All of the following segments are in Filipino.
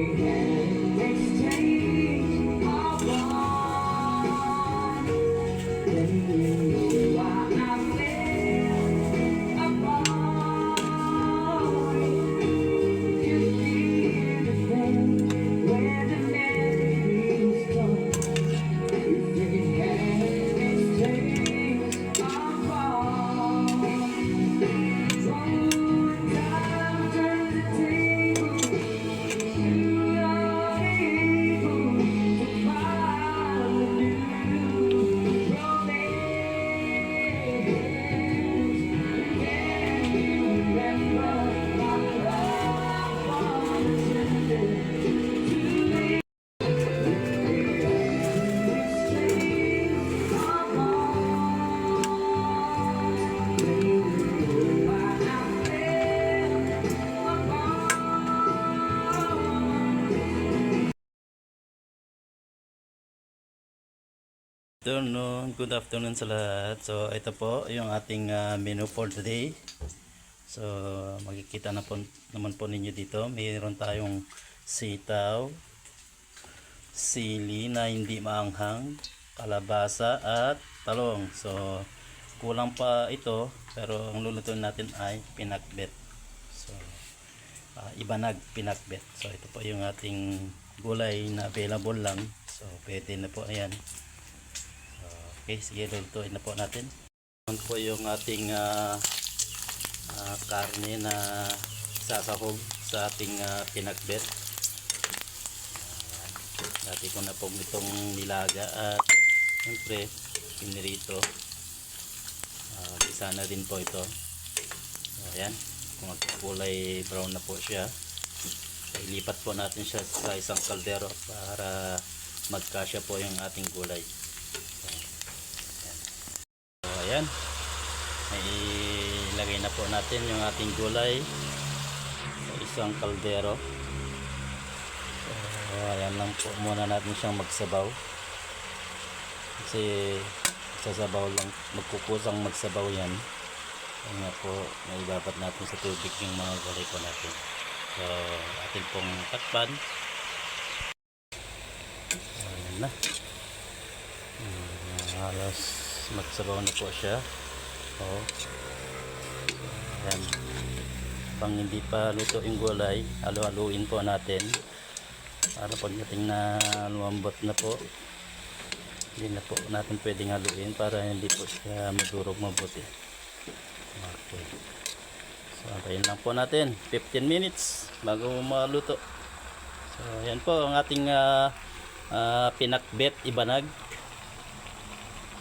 Amen. Afternoon, good afternoon sa lahat. So, ito po yung ating ah, menu for today. So, makikita na po naman po ninyo dito. Mayroon tayong sitaw, sili na hindi maanghang, kalabasa at talong. So, kulang pa ito pero ang lulutuin natin ay pinakbet. So, ah, ibanag pinakbet. So, ito po yung ating gulay na available lang. So, pwede na po ayan. Okay, sige, lulutuin na po natin. Ito po yung ating ah, ah, karne na sasahog sa ating ah, pinakbet. Dati ko na po itong nilaga at siyempre pinirito. Uh, isa na din po ito. Ayan, kung kulay brown na po siya. Ilipat po natin siya sa isang kaldero para magkasya po yung ating gulay. Ayan. May ilagay na po natin yung ating gulay sa isang kaldero. So, ayan lang po muna natin siyang magsabaw. Kasi sasabaw lang, magkukusang magsabaw yan. Kaya nga po, naibabat natin sa tubig yung mga gulay po natin. So, ating pong takpan. Ayan na. Halos magsabaw na po siya. Oh. Ayan. Pang hindi pa luto yung gulay, halo-haluin po natin. Para pagdating na lumambot na po, hindi na po natin pwedeng haluin para hindi po siya madurog mabuti. Okay. So, antayin lang po natin. 15 minutes bago maluto. So, ayan po ang ating ah, ah, pinakbet ibanag.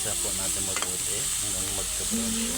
Isa natin mabuti hanggang magka-brown siya.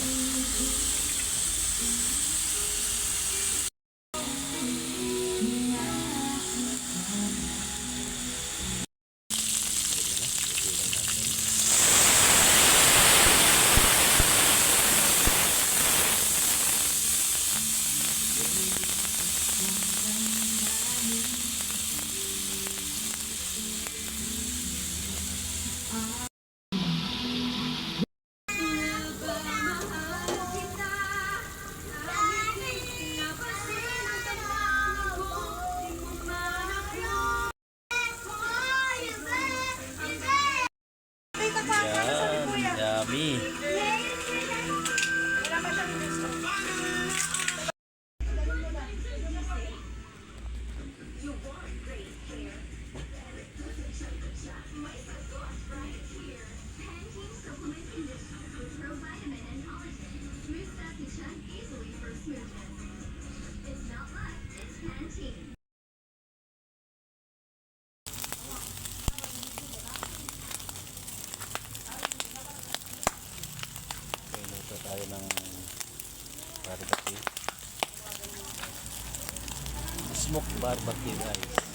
Smoke barbecue guys.